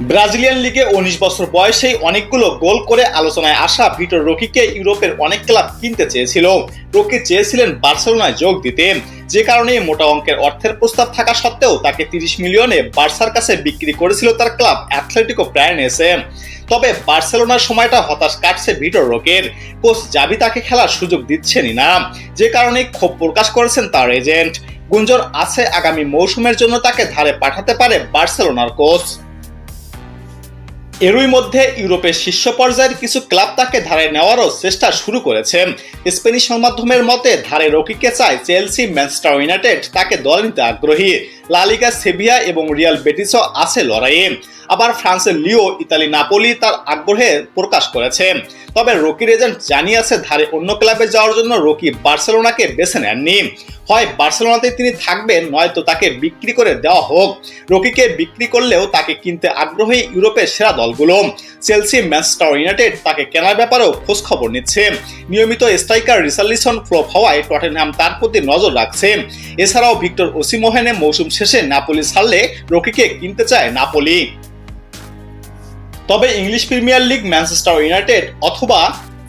Brazilian লিগে উনিশ বছর বয়সেই অনেকগুলো গোল করে আলোচনায় আসা ভিটোর রকিকে ইউরোপের অনেক ক্লাব কিনতে চেয়েছিল। রকি চেয়েছিলেন বার্সেলোনায় যোগ দিতে। যে কারণে মোটা অঙ্কের অর্থের প্রস্তাব থাকা সত্ত্বেও তাকে তিরিশ মিলিয়নে বার্সার কাছে বিক্রি করেছিল তার ক্লাব অ্যাথলেটিকো প্রায়নেসে তবে বার্সেলোনার সময়টা হতাশ কাটছে ভিটোর রকের। কোচ জাবি তাকে খেলার সুযোগ দিচ্ছেনই না। যে কারণে ক্ষোভ প্রকাশ করেছেন তার এজেন্ট। গুঞ্জন আছে আগামী মৌসুমের জন্য তাকে ধারে পাঠাতে পারে বার্সেলোনার কোচ। এরই মধ্যে ইউরোপের শীর্ষ পর্যায়ের কিছু ক্লাব তাকে ধারে নেওয়ারও চেষ্টা শুরু করেছে। স্পেনিশ সংবাদমাধ্যমের মতে, ধারে রকিকে চায় চেলসি, ম্যানচেস্টার ইউনাইটেড, তাকে দলে নিতে আগ্রহী। লালিগা সেভিয়া এবং রিয়াল বেটিসও আছে লড়াইয়ে। আবার ফ্রান্সের লিও, ইতালি, নাপোলি তার আগ্রহে প্রকাশ করেছে। তবে রকির এজেন্ট জানিয়েছে, ধারে অন্য ক্লাবে যাওয়ার জন্য রকি বার্সেলোনাকে বেছে নেননি। হয় বার্সেলোনাতে তিনি থাকবেন, নয়তো তাকে বিক্রি করে দেওয়া হোক। রকিকে বিক্রি করলেও তাকে কিনতে আগ্রহী ইউরোপের সেরা দলগুলো। চেলসি, ম্যানচেস্টার ইউনাইটেড তাকে কেনার ব্যাপারেও খোঁজ খবর নিচ্ছে। নিয়মিত স্ট্রাইকার রিসার্লিসন ফ্লপ হওয়ায় টটেনহাম তার প্রতি নজর রাখছেন এছাড়াও ভিক্টর ওসিমোহেনে মৌসুম শেষে নাপোলি ছাড়লে রকিকে কিনতে চায় নাপোলি। তবে English Premier League Manchester United অথবা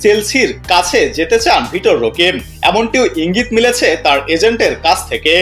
চেলসির কাছে যেতে চান ভিটর রোকে। এমনটিও ইঙ্গিত মিলেছে তার এজেন্টের কাছ থেকে।